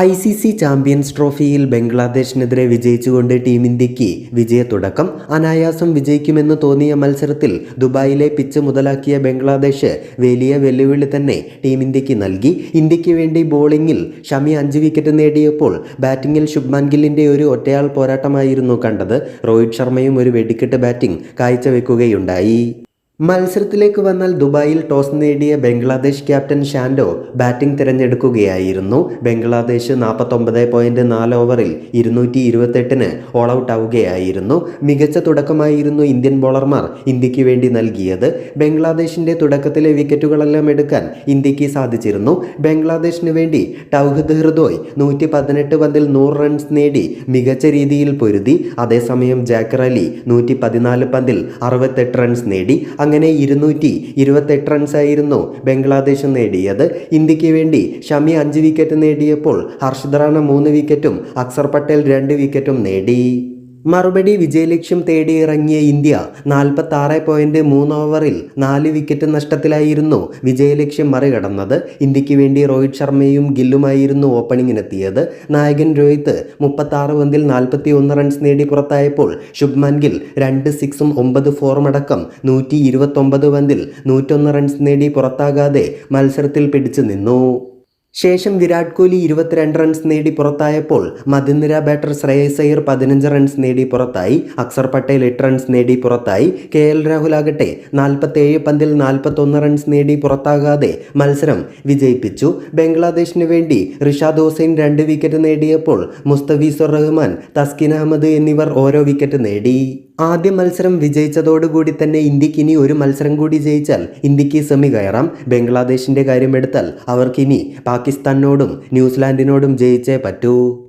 I C C champions ട്രോഫിയിൽ ബംഗ്ലാദേശിനെതിരെ വിജയിച്ചുകൊണ്ട് team ഇന്ത്യയ്ക്ക് വിജയത്തുടക്കം. അനായാസം വിജയിക്കുമെന്ന് തോന്നിയ മത്സരത്തിൽ ദുബായിലെ പിച്ച് മുതലാക്കിയ ബംഗ്ലാദേശ് വലിയ വെല്ലുവിളി തന്നെ ടീം ഇന്ത്യയ്ക്ക് നൽകി. ഇന്ത്യയ്ക്ക് വേണ്ടി ബോളിംഗിൽ ഷമി അഞ്ച് വിക്കറ്റ് നേടിയപ്പോൾ ബാറ്റിംഗിൽ ശുഭ്മാൻ ഗില്ലിന്റെ ഒരു ഒറ്റയാൾ പോരാട്ടമായിരുന്നു കണ്ടത്. രോഹിത് ശർമ്മയും ഒരു വെടിക്കെട്ട് ബാറ്റിംഗ് കാഴ്ചവെക്കുകയുണ്ടായി. മത്സരത്തിലേക്ക് വന്നാൽ ദുബായിൽ ടോസ് നേടിയ ബംഗ്ലാദേശ് ക്യാപ്റ്റൻ ഷാൻഡോ ബാറ്റിംഗ് തിരഞ്ഞെടുക്കുകയായിരുന്നു. ബംഗ്ലാദേശ് നാൽപ്പത്തൊമ്പത് പോയിന്റ് നാല് ഓവറിൽ ഇരുന്നൂറ്റി ഇരുപത്തെട്ടിന് ഓൾ ഔട്ട് ആവുകയായിരുന്നു. മികച്ച തുടക്കമായിരുന്നു ഇന്ത്യൻ ബോളർമാർ ഇന്ത്യയ്ക്ക് വേണ്ടി നൽകിയത്. ബംഗ്ലാദേശിന്റെ തുടക്കത്തിലെ വിക്കറ്റുകളെല്ലാം എടുക്കാൻ ഇന്ത്യയ്ക്ക് സാധിച്ചിരുന്നു. ബംഗ്ലാദേശിന് വേണ്ടി ടൗഹദ് ഹൃദോയ് നൂറ്റി പതിനെട്ട് പന്തിൽ നൂറ് റൺസ് നേടി മികച്ച രീതിയിൽ പൊരുതി. അതേസമയം ജാക്കർ അലി നൂറ്റി പതിനാല് പന്തിൽ അറുപത്തെട്ട് റൺസ് നേടി. അങ്ങനെ ഇരുന്നൂറ്റി ഇരുപത്തെട്ട് റൺസായിരുന്നു ബംഗ്ലാദേശ് നേടിയത്. ഇന്ത്യയ്ക്ക് വേണ്ടി ഷമി അഞ്ച് വിക്കറ്റ് നേടിയപ്പോൾ ഹർഷദ് റാണ മൂന്ന് വിക്കറ്റും അക്സർ പട്ടേൽ രണ്ട് വിക്കറ്റും നേടി. മറുപടി വിജയലക്ഷ്യം തേടി ഇറങ്ങിയ ഇന്ത്യ നാൽപ്പത്തി ആറ് പോയിന്റ് മൂന്ന് ഓവറിൽ നാല് വിക്കറ്റ് നഷ്ടത്തിലായിരുന്നു വിജയലക്ഷ്യം മറികടന്നത്. ഇന്ത്യയ്ക്ക് വേണ്ടി രോഹിത് ശർമ്മയും ഗില്ലുമായിരുന്നു ഓപ്പണിങ്ങിനെത്തിയത്. നായകൻ രോഹിത് മുപ്പത്തി ആറ് പന്തിൽ നാൽപ്പത്തി ഒന്ന് റൺസ് നേടി പുറത്തായപ്പോൾ ശുഭ്മാൻ ഗിൽ രണ്ട് സിക്സും ഒമ്പത് ഫോറും അടക്കം നൂറ്റി ഇരുപത്തൊമ്പത് പന്തിൽ നൂറ്റൊന്ന് റൺസ് നേടി പുറത്താകാതെ മത്സരത്തിൽ പിടിച്ചു നിന്നു. ശേഷം വിരാട് കോഹ്ലി ഇരുപത്തിരണ്ട് റൺസ് നേടി പുറത്തായപ്പോൾ മധ്യനിര ബാറ്റർ ശ്രേയസ് അയ്യർ പതിനഞ്ച് റൺസ് നേടി പുറത്തായി. അക്സർ പട്ടേൽ എട്ട് റൺസ് നേടി പുറത്തായി. കെ എൽ രാഹുൽ ആകട്ടെ നാൽപ്പത്തേഴ് പന്തിൽ നാൽപ്പത്തൊന്ന് റൺസ് നേടി പുറത്താകാതെ മത്സരം വിജയിപ്പിച്ചു. ബംഗ്ലാദേശിന് വേണ്ടി റിഷാദ് ഹുസൈൻ രണ്ട് വിക്കറ്റ് നേടിയപ്പോൾ മുസ്തഫീസുർ റഹ്മാൻ തസ്കിൻ അഹമ്മദ് എന്നിവർ ഓരോ വിക്കറ്റ് നേടി. ആദ്യ മത്സരം വിജയിച്ചതോടുകൂടി തന്നെ ഇന്ത്യയ്ക്ക് ഇനി ഒരു മത്സരം കൂടി ജയിച്ചാൽ ഇന്ത്യയ്ക്ക് സെമി കയറാം. ബംഗ്ലാദേശിന്റെ കാര്യമെടുത്താൽ അവർക്കിനി പാകിസ്ഥാനോടും ന്യൂസിലാൻഡിനോടും ജയിച്ചേ പറ്റൂ.